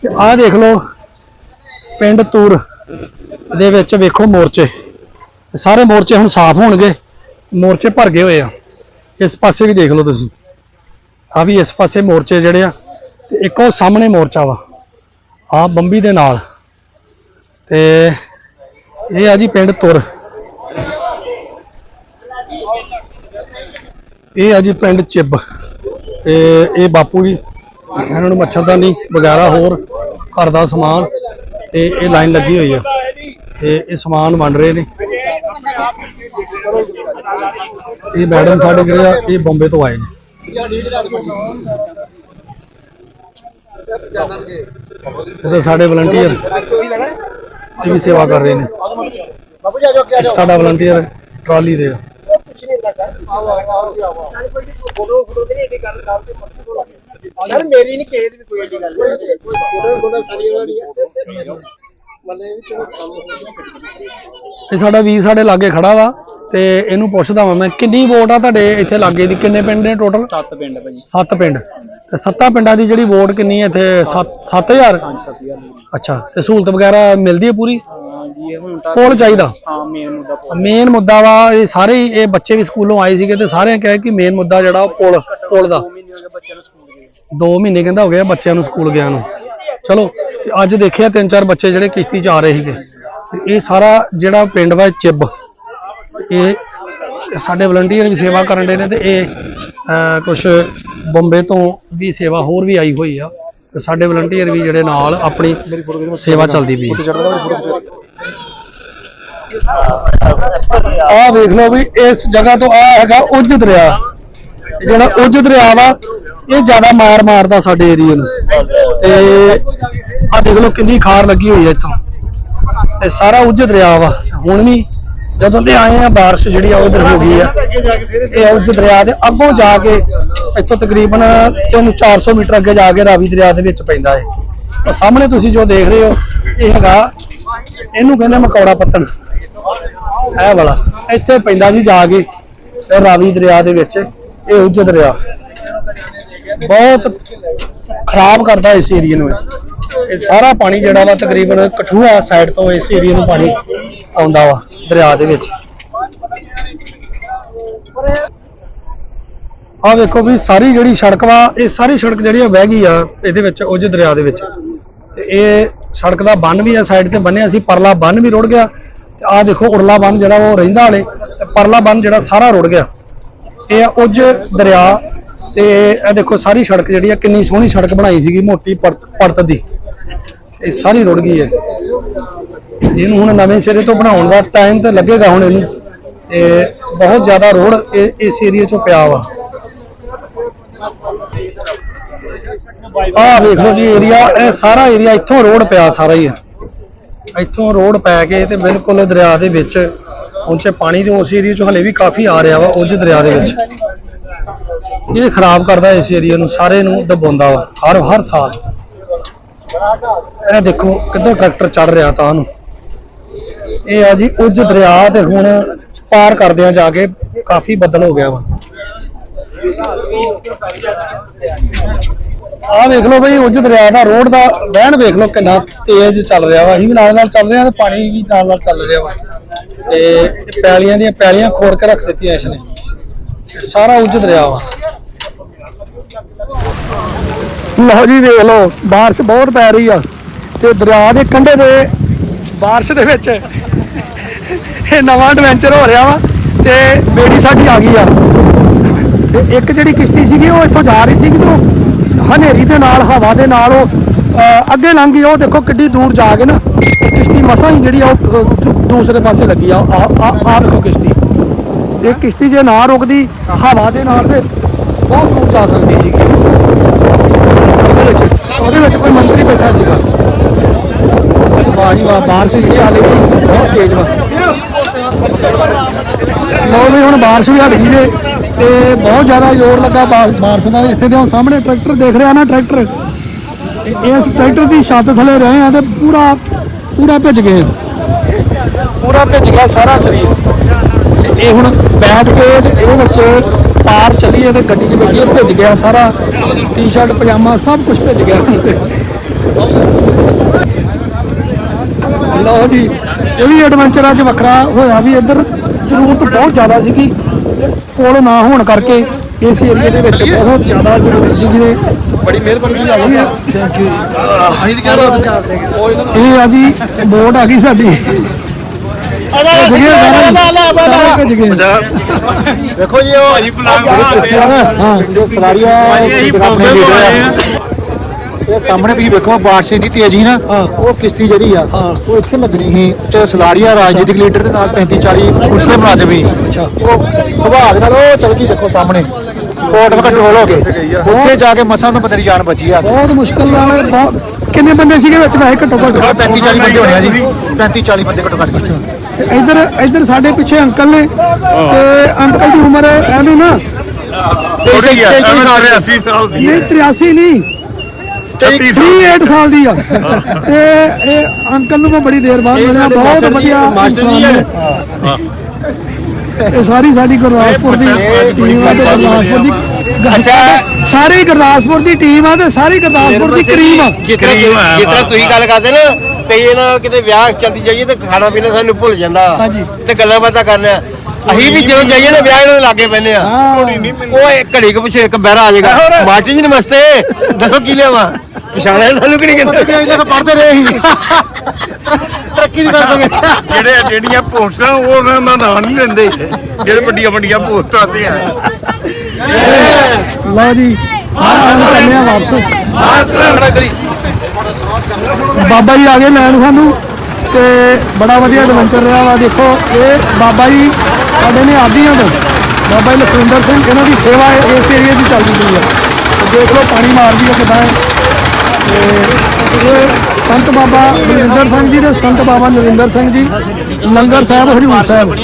ਤੇ ਆਹ ਦੇਖ ਲਓ, ਪਿੰਡ ਤੂਰ ਦੇ ਵਿੱਚ ਵੇਖੋ ਮੋਰਚੇ। ਸਾਰੇ ਮੋਰਚੇ ਹੁਣ ਸਾਫ਼ ਹੋਣਗੇ। ਮੋਰਚੇ ਭਰ ਗਏ ਹੋਏ ਆ। ਇਸ ਪਾਸੇ ਵੀ ਦੇਖ ਲਓ ਤੁਸੀਂ। ਆ ਵੀ ਇਸ ਪਾਸੇ ਮੋਰਚੇ ਜਿਹੜੇ ਆ, ਤੇ ਇੱਕ ਉਹ ਸਾਹਮਣੇ ਮੋਰਚਾ ਵਾ। ਆ ਬੰਬੀ ਦੇ ਨਾਲ। ਤੇ ਇਹ ਆ ਜੀ ਪਿੰਡ ਤੁਰ। ਇਹ ਆ ਜੀ ਪਿੰਡ ਚਿੱਬ। ਤੇ ਇਹ ਬਾਪੂ ਜੀ, ਇਹਨਾਂ ਨੂੰ ਮੱਛਰਦਾਨੀ ਵਗੈਰਾ ਹੋਰ ਘਰ ਦਾ ਸਮਾਨ, ਤੇ ਇਹ ਲਾਈਨ ਲੱਗੀ ਹੋਈ ਆ। ਤੇ ਇਹ ਸਮਾਨ ਵੰਡ ਰਹੇ ਨੇ। ਇਹ ਮੈਡਮ ਸਾਡੇ ਜਿਹੜੇ ਆ, ਇਹ ਬੰਬੇ ਤੋਂ ਆਏ ਨੇ। ਇਹ ਸਾਡੇ ਵਲੰਟੀਅਰ ਇਹ ਵੀ ਸੇਵਾ ਕਰ ਰਹੇ ਨੇ। ਇੱਕ ਸਾਡਾ ਵਲੰਟੀਅਰ ਟਰਾਲੀ ਦੇ ਆ। ਯਾਰ ਮੇਰੀ ਨਹੀਂ ਕਿਸੇ ਵੀ ਕੋਈ ਏਡੀ ਗੱਲ ਕੋਈ ਫੋਟੋ ਫੋਟੋ ਸਾਰੀ ਉਹਨਾਂ ਦੀ ਇਹ ਸਾਡਾ ਵੀਰ ਸਾਡੇ ਲਾਗੇ ਖੜਾ ਵਾ ਤੇ ਇਹਨੂੰ ਪੁੱਛਦਾ ਵਾਂ ਮੈਂ ਕਿੰਨੀ ਵੋਟ ਆ ਤੁਹਾਡੇ ਇੱਥੇ ਲਾਗੇ ਦੀ? ਕਿੰਨੇ ਪਿੰਡ ਨੇ ਟੋਟਲ 7 ਪਿੰਡ ਭਾਜੀ। 7 ਪਿੰਡ। ਤੇ ਸੱਤਾਂ ਪਿੰਡਾਂ ਦੀ ਜਿਹੜੀ ਵੋਟ ਕਿੰਨੀ ਹੈ ਇੱਥੇ? 7000 ਅੱਛਾ ਤੇ ਸਹੂਲਤ ਵਗੈਰਾ ਮਿਲਦੀ ਹੈ ਪੂਰੀ ਹਾਂਜੀ ਹੁਣ ਤਾਂ ਕੋਲ ਚਾਹੀਦਾ। ਹਾਂ ਮੇਨ ਮੁੱਦਾ ਮੇਨ ਮੁੱਦਾ ਵਾ ਇਹ ਸਾਰੇ ਹੀ ਇਹ ਬੱਚੇ ਵੀ ਸਕੂਲੋਂ ਆਏ ਸੀਗੇ ਤੇ ਸਾਰਿਆਂ ਕਹੇ ਕਿ ਮੇਨ ਮੁੱਦਾ ਜਿਹੜਾ ਉਹ ਪੁਲ ਪੁਲ ਦਾ। ਮਹੀਨੇ ਹੋ ਗਏ ਬੱਚਿਆਂ ਨੂੰ ਸਕੂਲ ਗਏ। 2 ਮਹੀਨੇ ਕਹਿੰਦਾ ਹੋ ਗਏ ਆ ਬੱਚਿਆਂ ਨੂੰ ਸਕੂਲ ਗਿਆ ਨੂੰ। ਚਲੋ ਅੱਜ ਦੇਖਿਆ ਤਿੰਨ ਚਾਰ ਬੱਚੇ ਜਿਹੜੇ ਕਿਸ਼ਤੀ 'ਚ ਆ ਰਹੇ ਸੀਗੇ। ਇਹ ਸਾਰਾ ਜਿਹੜਾ ਪਿੰਡ ਵਾ ਚਿੱਬ। ਇਹ ਸਾਡੇ ਵਲੰਟੀਅਰ ਵੀ ਸੇਵਾ ਕਰਨ ਦੇ ਨੇ ਤੇ ਇਹ ਕੁਝ ਬੰਬੇ ਤੋਂ ਵੀ ਸੇਵਾ ਹੋਰ ਵੀ ਆਈ ਹੋਈ ਆ। ਤੇ ਸਾਡੇ ਵਲੰਟੀਅਰ ਵੀ ਜਿਹੜੇ ਨਾਲ ਆਪਣੀ ਸੇਵਾ ਚੱਲਦੀ ਪਈ ਆ। ਵੇਖ ਲਓ ਵੀ ਇਸ ਜਗ੍ਹਾ ਤੋਂ ਆ ਹੈਗਾ ਉੱਜ ਦਰਿਆ। ਜਿਹੜਾ ਉੱਜ ਦਰਿਆ ਵਾ ਇਹ ਜ਼ਿਆਦਾ ਮਾਰ ਮਾਰਦਾ ਸਾਡੇ ਏਰੀਏ ਨੂੰ। ਤੇ ਆ ਦੇਖ ਲਓ ਕਿੰਨੀ ਖਾਰ ਲੱਗੀ ਹੋਈ ਹੈ ਇੱਥੋਂ। ਤੇ ਸਾਰਾ ਉੱਜ ਦਰਿਆ ਵਾ। ਹੁਣ ਵੀ ਜਦੋਂ ਦੇ ਆਏ ਆ, ਬਾਰਿਸ਼ ਜਿਹੜੀ ਆ, ਉਹ ਇਧਰ ਹੋ ਗਈ ਆ। ਇਹ ਉਜ ਦਰਿਆ ਦੇ ਅੱਗੋਂ ਜਾ ਕੇ ਇੱਥੋਂ ਤਕਰੀਬਨ 3-400 ਮੀਟਰ ਅੱਗੇ ਜਾ ਕੇ ਰਾਵੀ ਦਰਿਆ ਦੇ ਵਿੱਚ ਪੈਂਦਾ ਹੈ ਉਹ ਸਾਹਮਣੇ ਤੁਸੀਂ ਜੋ ਦੇਖ ਰਹੇ ਹੋ, ਇਹ ਹੈਗਾ, ਇਹਨੂੰ ਕਹਿੰਦੇ ਮਕੌੜਾ ਪੱਤਣ। ਇਹ ਵਾਲਾ, ਇੱਥੇ ਪੈਂਦਾ ਜੀ ਜਾ ਕੇ ਰਾਵੀ ਦਰਿਆ ਦੇ ਵਿੱਚ ਇਹ ਉੱਜ ਦਰਿਆ ਬਹੁਤ ਖਰਾਬ ਕਰਦਾ ਇਸ ਏਰੀਏ ਨੂੰ ਇਹ। ਸਾਰਾ ਪਾਣੀ ਜਿਹੜਾ ਵਾ ਤਕਰੀਬਨ ਕਠੂਆ ਸਾਈਡ ਤੋਂ ਇਸ ਏਰੀਏ ਨੂੰ ਪਾਣੀ ਆਉਂਦਾ ਵਾ, ਦਰਿਆ ਦੇ ਵਿੱਚ। ਆਹ ਵੇਖੋ ਵੀ ਸਾਰੀ ਜਿਹੜੀ ਸੜਕ ਵਾ, ਇਹ ਸਾਰੀ ਸੜਕ ਜਿਹੜੀ ਆ ਵਹਿ ਗਈ ਆ ਇਹਦੇ ਵਿੱਚ ਉੱਜ ਦਰਿਆ ਦੇ ਵਿੱਚ। ਤੇ ਇਹ ਸੜਕ ਦਾ ਬੰਨ ਵੀ ਆ ਸਾਈਡ ਤੇ ਬੰਨਿਆ ਸੀ, ਪਰਲਾ ਬੰਨ ਵੀ ਰੁੜ ਗਿਆ। ਤੇ ਆਹ ਦੇਖੋ ਉਰਲਾ ਬੰਨ ਜਿਹੜਾ ਉਹ ਰਹਿੰਦਾ ਵਾਲੇ ਤੇ ਪਰਲਾ ਬੰਨ ਜਿਹੜਾ ਸਾਰਾ ਰੁੜ ਗਿਆ। ਇਹ ਆ ਦਰਿਆ ਤੇ ਇਹ ਦੇਖੋ ਸਾਰੀ ਸੜਕ ਜਿਹੜੀ ਆ, ਕਿੰਨੀ ਸੋਹਣੀ ਸੜਕ ਬਣਾਈ ਸੀਗੀ, ਮੋਟੀ ਪੜ- ਪੜਤ ਦੀ। ਇਹ ਸਾਰੀ ਰੁੜ ਗਈ ਹੈ। ਇਹਨੂੰ ਹੁਣ ਨਵੇਂ ਸਿਰੇ ਤੋਂ ਬਣਾਉਣ ਦਾ ਟਾਈਮ ਤੇ ਲੱਗੇਗਾ ਹੁਣ ਇਹਨੂੰ। ਤੇ ਬਹੁਤ ਜ਼ਿਆਦਾ ਰੋਡ ਇਸ ਏਰੀਆ ਚੋਂ ਪਿਆ ਵਾ। ਆਹ ਵੇਖ ਲਓ ਜੀ ਏਰੀਆ ਇਹ ਸਾਰਾ ਏਰੀਆ ਇੱਥੋਂ ਰੋਡ ਪਿਆ ਸਾਰਾ ਹੀ ਆ। ਇੱਥੋਂ ਰੋਡ ਪੈ ਕੇ ਤੇ ਬਿਲਕੁਲ ਦਰਿਆ ਦੇ ਵਿੱਚ ਹੁਣ ਚ ਪਾਣੀ ਦੇ ਉਸ ਏਰੀਆ ਚੋਂ ਹਲੇ ਵੀ ਕਾਫੀ ਆ ਰਿਹਾ ਵਾ, ਉੱਜ ਦਰਿਆ ਦੇ ਵਿੱਚ। ਇਹ ਖਰਾਬ ਕਰਦਾ ਇਸ ਏਰੀਆ ਨੂੰ, ਸਾਰੇ ਨੂੰ ਦਬਾਉਂਦਾ ਵਾ ਹਰ ਹਰ ਸਾਲ। ਇਹ ਦੇਖੋ ਕਿੱਦੋਂ ਟਰੈਕਟਰ ਚੜ ਰਿਹਾ ਤਾਂ ਉਹਨੂੰ। ਇਹ ਆ ਜੀ ਉੱਜ ਦਰਿਆ ਤੇ ਹੁਣ ਪਾਰ ਕਰਦਿਆਂ ਜਾ ਕੇ, ਕਾਫੀ ਬੱਦਲ ਹੋ ਗਿਆ ਵਾ। ਆਹ ਵੇਖ ਲਓ ਬਈ, ਉੱਜ ਦਰਿਆ ਦਾ ਰੋਡ ਦਾ, ਵਹਿਣ ਵੇਖ ਲਓ ਕਿੰਨਾ ਤੇਜ਼ ਚੱਲ ਰਿਹਾ ਵਾ। ਅਸੀਂ ਵੀ ਨਾਲ ਨਾਲ ਚੱਲ ਰਹੇ ਹਾਂ ਤੇ ਪਾਣੀ ਵੀ ਨਾਲ ਨਾਲ ਚੱਲ ਰਿਹਾ ਵਾ। ਤੇ ਪੈਲੀਆਂ ਦੀਆਂ ਪੈਲੀਆਂ ਖੋਰ ਕੇ ਰੱਖ ਦਿੱਤੀਆਂ ਇਸ ਨੇ। ਸਾਰਾ ਉੱਜ ਦਰਿਆ ਵਾ। ਲਓ ਜੀ ਵੇਖ ਲਓ, ਬਾਰਿਸ਼ ਬਹੁਤ ਪੈ ਰਹੀ ਆ ਤੇ ਦਰਿਆ ਦੇ ਕੰਢੇ ਦੇ ਬਾਰਿਸ਼ ਦੇ ਵਿੱਚ ਇਹ ਨਵਾਂ ਐਡਵੈਂਚਰ ਹੋ ਰਿਹਾ ਵਾ ਤੇ ਬੇੜੀ ਸਾਡੀ ਆ ਗਈ ਆ। ਤੇ ਇੱਕ ਜਿਹੜੀ ਕਿਸ਼ਤੀ ਸੀਗੀ, ਉਹ ਇੱਥੋਂ ਜਾ ਰਹੀ ਸੀਗੀ ਤੇ ਉਹ ਹਨੇਰੀ ਦੇ ਨਾਲ, ਹਵਾ ਦੇ ਨਾਲ ਉਹ ਅੱਗੇ ਲੰਘ ਗਈ। ਉਹ ਦੇਖੋ ਕਿੱਡੀ ਦੂਰ ਜਾ ਕੇ ਨਾ ਕਿਸ਼ਤੀ ਮਸਾਂ ਹੀ ਜਿਹੜੀ ਆ, ਉਹ ਦੂਸਰੇ ਪਾਸੇ ਲੱਗੀ ਆ। ਆ, ਆ- ਕਿਸ਼ਤੀ। ਇਹ ਕਿਸ਼ਤੀ ਜੇ ਨਾ ਰੁਕਦੀ, ਹਵਾ ਦੇ ਨਾਲ ਤੇ ਬਹੁਤ ਦੂਰ ਜਾ ਸਕਦੀ ਸੀਗੀ। ਉਹਦੇ ਵਿੱਚ ਉਹਦੇ ਵਿੱਚ ਕੋਈ ਮੰਤਰੀ ਬੈਠਾ ਸੀਗਾ। ਵਾਹ ਜੀ ਬਾਰਿਸ਼ ਜਿਹੜੀ ਹਾਲੇ ਵੀ ਬਹੁਤ ਤੇਜ਼ ਵਾ। ਲਓ ਵੀ ਹੁਣ ਬਾਰਿਸ਼ ਵੀ ਹਟ ਗਈ ਨੇ ਤੇ ਬਹੁਤ ਜ਼ਿਆਦਾ ਜ਼ੋਰ ਲੱਗਾ ਬਾਰਿਸ਼ ਦਾ। ਇੱਥੇ ਦੇ ਸਾਹਮਣੇ ਟਰੈਕਟਰ ਦੇਖ ਰਿਹਾ ਨਾ ਟਰੈਕਟਰ? ਇਸ ਟਰੈਕਟਰ ਦੀ ਛੱਤ ਥੱਲੇ ਰਹੇ ਆ ਤੇ ਪੂਰਾ ਪੂਰਾ ਭਿੱਜ ਗਏ। ਪੂਰਾ ਭਿੱਜ ਗਿਆ ਸਾਰਾ ਸਰੀਰ। ਇਹ ਹੁਣ ਬੈਠ ਕੇ ਇਹਦੇ ਵਿੱਚ ਪਾਰ ਚੱਲੀਏ ਤੇ ਗੱਡੀ 'ਚ ਬੈਠੀਏ ਭਿੱਜ ਗਿਆ ਸਾਰਾ। ਟੀ-ਸ਼ਰਟ ਪਜਾਮਾ ਸਭ ਕੁਝ ਭਿੱਜ ਗਿਆ। ਲਓ ਜੀ ਇਹ ਵੀ ਐਡਵੈਂਚਰ ਅੱਜ ਵੱਖਰਾ ਹੋਇਆ ਵੀ ਇੱਧਰ। ਜ਼ਰੂਰਤ ਬਹੁਤ ਜ਼ਿਆਦਾ ਸੀਗੀ। ਪੁਲ ਨਾ ਹੋਣ ਕਰਕੇ ਇਸ ਏਰੀਏ ਦੇ ਵਿੱਚ ਬਹੁਤ ਜ਼ਿਆਦਾ ਜ਼ਰੂਰਤ ਸੀ ਜਿਹਦੇ ਬੜੀ ਮਿਹਰਬਾਨੀ ਆਈ ਹੈ ਥੈਂਕ ਯੂ ਇਹ ਆ ਜੀ ਬੋਟ ਆ ਗਈ ਸਾਡੀ। ਦੇਖੋ ਜੀ ਉਹ ਭਾਜੀ ਪਲਾਨ ਹਾਂ ਜੋ ਸਲਾਰੀਆ ਆਪਣੇ ਲੀਡਰ ਆ। ਇਹ ਸਾਹਮਣੇ ਤੁਸੀਂ ਵੇਖੋ ਬਾਰਿਸ਼ ਦੀ ਤੇਜ਼ੀ ਨਾ ਉਹ ਕਿਸ਼ਤੀ ਜਿਹੜੀ ਆ ਉਹ ਇੱਥੇ ਲੱਗਣੀ ਸੀ। ਤੇ ਸਲਾਰੀਆ ਰਾਜਨੀਤਿਕ ਲੀਡਰ ਦੇ ਨਾਲ 35 40 ਪੁਲਿਸ ਦੇ ਮੁਲਾਜ਼ਮ ਵੀ ਅੱਛਾ। ਉਹ ਵਿਭਾਗ ਨਾਲ ਉਹ ਚਲ ਗਈ ਦੇਖੋ ਸਾਹਮਣੇ। ਕੋਰਟ ਕੰਟਰੋਲ ਹੋ ਗਏ। ਉੱਥੇ ਜਾ ਕੇ ਮਸਾਂ ਤੋਂ ਬੰਦੇ ਦੀ ਜਾਨ ਬਚੀ ਆ। ਬਹੁਤ ਮੁਸ਼ਕਲ ਨਾਲ ਬਹੁਤ ਕਿੰਨੇ ਬੰਦੇ ਸੀਗੇ ਵਿੱਚ? ਵੈਸੇ ਘੱਟੋ ਘੱਟ। 35 40 ਬੰਦੇ ਹੋਣੇ ਆ ਜੀ। 35 40 ਬੰਦੇ ਘੱਟੋ ਘੱਟ ਜੀ ਇੱਧਰ ਇੱਧਰ ਸਾਡੇ ਪਿੱਛੇ ਅੰਕਲ ਨੇ ਤੇ ਅੰਕਲ ਦੀ ਉਮਰ ਐਵੇਂ ਨਾ ਥੋੜੀ ਹੈ ਐਵੇਂ ਸਾਰੇ 80 ਸਾਲ ਦੀ ਨਹੀਂ 83 ਨਹੀਂ। 38 ਸਾਲ ਦੀ ਆ। ਤੇ ਇਹ ਅੰਕਲ ਨੂੰ ਮੈਂ ਬੜੀ ਦੇਰ ਬਾਅਦ ਮਿਲਿਆ। ਬਹੁਤ ਵਧੀਆ ਇਨਸਾਨ ਨੇ। ਇਹ ਸਾਰੀ ਸਾਡੀ ਗੁਰਦਾਸਪੁਰ ਦੀ ਟੀਮ ਆ ਤੇ ਗੁਰਦਾਸਪੁਰ ਦੀ ਅੱਛਾ। ਸਾਰੀ ਗੁਰਦਾਸਪੁਰ ਦੀ ਟੀਮ ਆ ਤੇ ਸਾਰੀ ਗੁਰਦਾਸਪੁਰ ਦੀ ਕਰੀਮ ਆ। ਜਿਤਨਾ ਜਿਤਨਾ ਤੁਸੀਂ ਗੱਲ ਕਰਦੇ ਨਾ ਕਈ ਨਾ ਕਿਤੇ ਵਿਆਹ ਚੱਲਦੀ ਜਾਈਏ ਤੇ ਖਾਣਾ ਪੀਣਾ ਸਾਨੂੰ ਭੁੱਲ ਜਾਂਦਾ ਤੇ ਗੱਲਾਂ ਬਾਤਾਂ ਕਰਨੇ ਅਸੀਂ ਵੀ ਜਦੋਂ ਜਾਈਏ ਨਾ ਵਿਆਹ ਇਹਨਾਂ ਦੇ ਲਾਗੇ ਪੈਨੇ ਆ ਉਹ ਇੱਕ ਘੜੀ ਕੁ ਪਿੱਛੇ ਇੱਕ ਬਹਿਰਾ ਆ ਜਾਏਗਾ ਮਾਸਟਰ ਜੀ ਨਮਸਤੇ ਦੱਸੋ ਕੀ ਲਿਆਵਾਂ ਪਛਾਣਿਆ ਸਾਨੂੰ ਕਿ ਨਹੀਂ ਕਹਿੰਦੇ ਪੜਦੇ ਰਹੇ ਸੀ ਤਰੱਕੀ ਨਹੀਂ ਕਰ ਸਕੇ ਜਿਹੜੇ ਜਿਹੜੀਆਂ ਪੋਸਟਾਂ ਉਹ ਉਹਨਾਂ ਦਾ ਨਾਂ ਨਹੀਂ ਲੈਂਦੇ ਜਿਹੜੇ ਵੱਡੀਆਂ ਵੱਡੀਆਂ ਪੋਸਟਾਂ ਤੇ ਆ ਲਓ ਜੀ ਸਾਰਿਆਂ ਨੂੰ ਚੱਲੇ ਆ ਵਾਪਸ ਬਾਬਾ ਜੀ ਆ ਗਏ ਲੈਣ ਸਾਨੂੰ ਤੇ ਬੜਾ ਵਧੀਆ ਐਡਵੈਂਚਰ ਰਿਹਾ ਵਾ। ਦੇਖੋ, ਇਹ ਬਾਬਾ ਜੀ ਸਾਡੇ ਨੇ ਆਦੀਆਂ ਤੋਂ ਬਾਬਾ ਜੀ ਲਖਵਿੰਦਰ ਸਿੰਘ, ਇਹਨਾਂ ਦੀ ਸੇਵਾ ਇਸ ਏਰੀਆ 'ਚ ਚੱਲਦੀ ਪਈ ਹੈ ਦੇਖ ਲਓ ਪਾਣੀ ਮਾਰਦੀ ਹੈ ਕਿਦਾਂ ਤੇ ਇਹ ਸੰਤ ਬਾਬਾ ਬਲਵਿੰਦਰ ਸਿੰਘ ਜੀ ਤੇ ਸੰਤ ਬਾਬਾ ਨਰਿੰਦਰ ਸਿੰਘ ਜੀ, ਲੰਗਰ ਸਾਹਿਬ ਹਜੂਰ ਸਾਹਿਬ।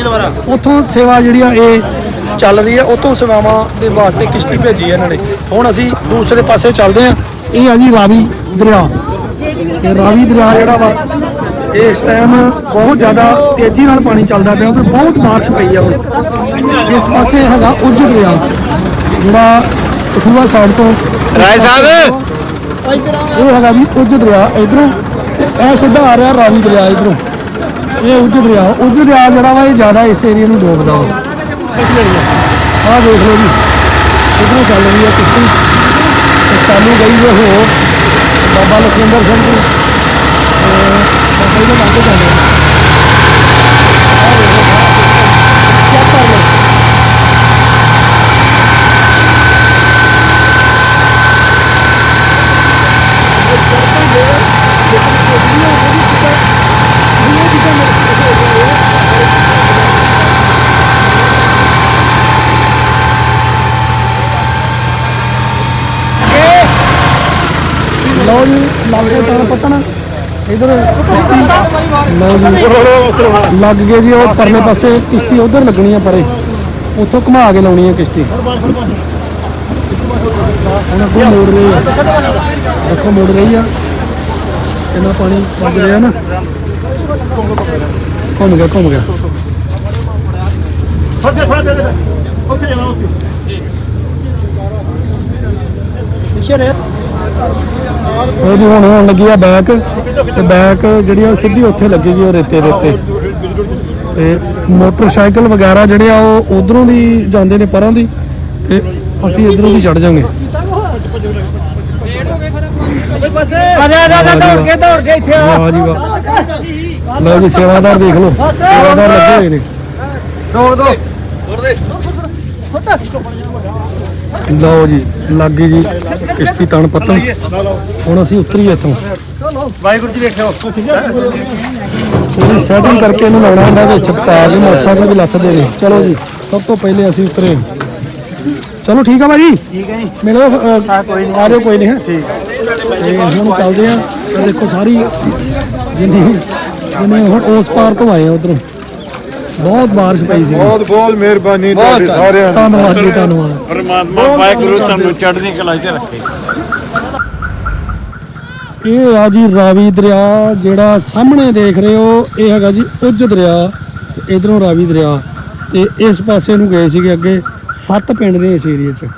ਉੱਥੋਂ ਸੇਵਾ ਜਿਹੜੀ ਆ ਇਹ ਚੱਲ ਰਹੀ ਹੈ ਉੱਥੋਂ ਸੇਵਾਵਾਂ ਦੇ ਵਾਸਤੇ ਕਿਸ਼ਤੀ ਭੇਜੀ ਹੈ ਇਹਨਾਂ ਨੇ। ਹੁਣ ਅਸੀਂ ਦੂਸਰੇ ਪਾਸੇ ਚੱਲਦੇ ਹਾਂ ਇਹ ਆ ਜੀ ਰਾਵੀ ਦਰਿਆ। ਤੇ ਰਾਵੀ ਦਰਿਆ ਜਿਹੜਾ ਵਾ ਇਹ ਇਸ ਟਾਈਮ ਬਹੁਤ ਜ਼ਿਆਦਾ ਤੇਜ਼ੀ ਨਾਲ ਪਾਣੀ ਚੱਲਦਾ ਪਿਆ ਤੇ ਬਹੁਤ ਬਾਰਿਸ਼ ਪਈ ਆ ਹੁਣ। ਇਸ ਪਾਸੇ ਹੈਗਾ ਉੱਜ ਦਰਿਆ। ਜਿਹੜਾ ਕਠੂਆ ਸਾਈਡ ਤੋਂ ਰਾਏ ਸਾਹਿਬ! ਇਹ ਹੈਗਾ ਜੀ ਉੱਜ ਦਰਿਆ ਇਧਰੋਂ ਇਹ ਸਿੱਧਾ ਆ ਰਿਹਾ ਰਾਵੀ ਦਰਿਆ ਇਧਰੋਂ। ਇਹ ਉੱਜ ਦਰਿਆ ਉੱਜ ਦਰਿਆ ਜਿਹੜਾ ਵਾ ਇਹ ਜ਼ਿਆਦਾ ਇਸ ਏਰੀਆ ਨੂੰ ਡੋਬਦਾ ਵਾ। ਆਹ ਦੇਖ ਲਓ ਜੀ ਇਧਰੋਂ ਚੱਲ ਰਹੀ ਹੈ ਕਿਸ਼ਤੀ ਚਾਲੂ ਗਈ ਹੈ ਹੋ ਬਾਬਾ ਲਖਵਿੰਦਰ ਸਿੰਘ ਜੀ। ਤੇ ਬਾਬਾ ਜੀ ਦੇ ਲਾਗੇ ਚੱਲ ਰਿਹਾ ਆਹ ਦੇਖ ਲਓ ਚੈੱਕ ਕਰ ਲਓ ਲਓ ਜੀ ਲਾਗੇ ਤਾਰ ਪੱਟਣ। ਇਧਰ ਲਓ ਜੀ ਲੱਗ ਗਏ ਜੀ ਉਹ ਪਰਲੇ ਪਾਸੇ ਕਿਸ਼ਤੀ ਉਧਰ ਲੱਗਣੀ ਆ ਪਰੇ। ਉੱਥੋਂ ਘੁਮਾ ਕੇ ਲਾਉਣੀ ਆ ਕਿਸ਼ਤੀ। ਹੁਣ ਅੱਗੋਂ ਮੋੜ ਰਹੀ ਆ। ਦੇਖੋ ਮੋੜ ਰਹੀ ਆ। ਕਿੰਨਾ ਪਾਣੀ ਵੱਗ ਰਿਹਾ ਨਾ। ਘੁੰਮ ਗਿਆ ਘੁੰਮ ਗਿਆ। ਉਹ ਜੀ ਹੁਣ ਹੋਣ ਲੱਗੀ ਆ ਬੈਕ ਤੇ ਬੈਕ ਜਿਹੜੀ ਆ ਉਹ ਸਿੱਧੀ ਉੱਥੇ ਲੱਗੇਗੀ ਉਹ ਰੇਤੇ ਦੇ ਉੱਤੇ ਤੇ ਮੋਟਰਸਾਈਕਲ ਵਗੈਰਾ ਜਿਹੜੇ ਆ ਉਹ ਉਧਰੋਂ ਦੀ ਜਾਂਦੇ ਨੇ ਪਰਾਂ ਦੀ ਤੇ ਅਸੀਂ ਇਧਰੋਂ ਦੀ ਚੜ ਜਾਾਂਗੇ ਆਜਾ ਆਜਾ ਦੌੜ ਕੇ ਦੌੜ ਕੇ ਇੱਥੇ ਆ ਵਾਹ ਜੀ ਵਾਹ ਲਓ ਜੀ ਸੇਵਾਦਾਰ ਦੇਖ ਲਓ ਸੇਵਾਦਾਰ ਲੱਗੇ ਹੋਏ ਨੇ ਦੌੜ ਦੋ ਲਓ ਜੀ ਲੱਗੀ ਜੀ ਕਿਸ਼ਤੀ ਤਣ ਪੱਤਣ। ਹੁਣ ਅਸੀਂ ਉਤਰੀਏ ਇੱਥੋਂ। ਵਾਹਿਗੁਰੂ ਜੀ ਵੇਖਿਓ। ਸੈਟਿੰਗ ਕਰਕੇ ਇਹਨੂੰ ਲਾਉਣਾ ਹੁੰਦਾ ਵਿੱਚ ਪਾ ਕੇ ਮੋਟਰਸਾਈਕਲ ਵੀ ਲੱਥ ਦੇ ਨੇ ਚਲੋ ਜੀ ਸਭ ਤੋਂ ਪਹਿਲੇ ਅਸੀਂ ਉਤਰੇ। ਚਲੋ ਠੀਕ ਆ ਭਾਜੀ? ਠੀਕ ਹੈ ਜੀ। ਮਿਲੋ ਆ ਜਾਓ ਕੋਈ ਨਹੀਂ ਹੈ। ਠੀਕ ਹੁਣ ਚੱਲਦੇ ਆ। ਦੇਖੋ ਸਾਰੀ ਜਿੰਨੀ ਜਿੰਨੇ ਹੁਣ ਉਸ ਪਾਰ ਤੋਂ ਆਏ ਆ ਉਧਰੋਂ। ਬਹੁਤ ਬਾਰਿਸ਼ ਪਈ ਸੀ ਬਹੁਤ ਬਹੁਤ ਮਿਹਰਬਾਨੀ ਤੁਹਾਡੀ ਸਾਰਿਆਂ ਦੀ। ਧੰਨਵਾਦ ਜੀ ਧੰਨਵਾਦ। ਪਰਮਾਤਮਾ ਵਾਹਿਗੁਰੂ ਤੁਹਾਨੂੰ ਚੜ੍ਹਦੀ ਕਲਾ 'ਚ ਰੱਖੇ। ਇਹ ਆ ਜੀ ਰਾਵੀ ਦਰਿਆ ਜਿਹੜਾ ਸਾਹਮਣੇ ਦੇਖ ਰਹੇ ਹੋ ਇਹ ਹੈਗਾ ਜੀ ਉੱਜ ਦਰਿਆ ਇਧਰੋਂ ਰਾਵੀ ਦਰਿਆ। ਤੇ ਇਸ ਪਾਸੇ ਨੂੰ ਗਏ ਸੀਗੇ ਅੱਗੇ ਸੱਤ ਪਿੰਡ ਨੇ ਇਸ ਏਰੀਆ 'ਚ।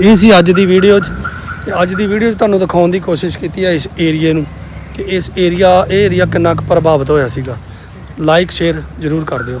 ਇਹ ਸੀ ਅੱਜ ਦੀ ਵੀਡੀਓ 'ਚ। ਤੇ ਅੱਜ ਦੀ ਵੀਡੀਓ 'ਚ ਤੁਹਾਨੂੰ ਦਿਖਾਉਣ ਦੀ ਕੋਸ਼ਿਸ਼ ਕੀਤੀ ਹੈ ਇਸ ਏਰੀਏ ਨੂੰ ਕਿ ਇਸ ਏਰੀਆ ਇਹ ਏਰੀਆ ਕਿੰਨਾ ਕੁ ਪ੍ਰਭਾਵਿਤ ਹੋਇਆ ਸੀਗਾ। ਲਾਈਕ ਸ਼ੇਅਰ ਜ਼ਰੂਰ ਕਰ ਦਿਓ।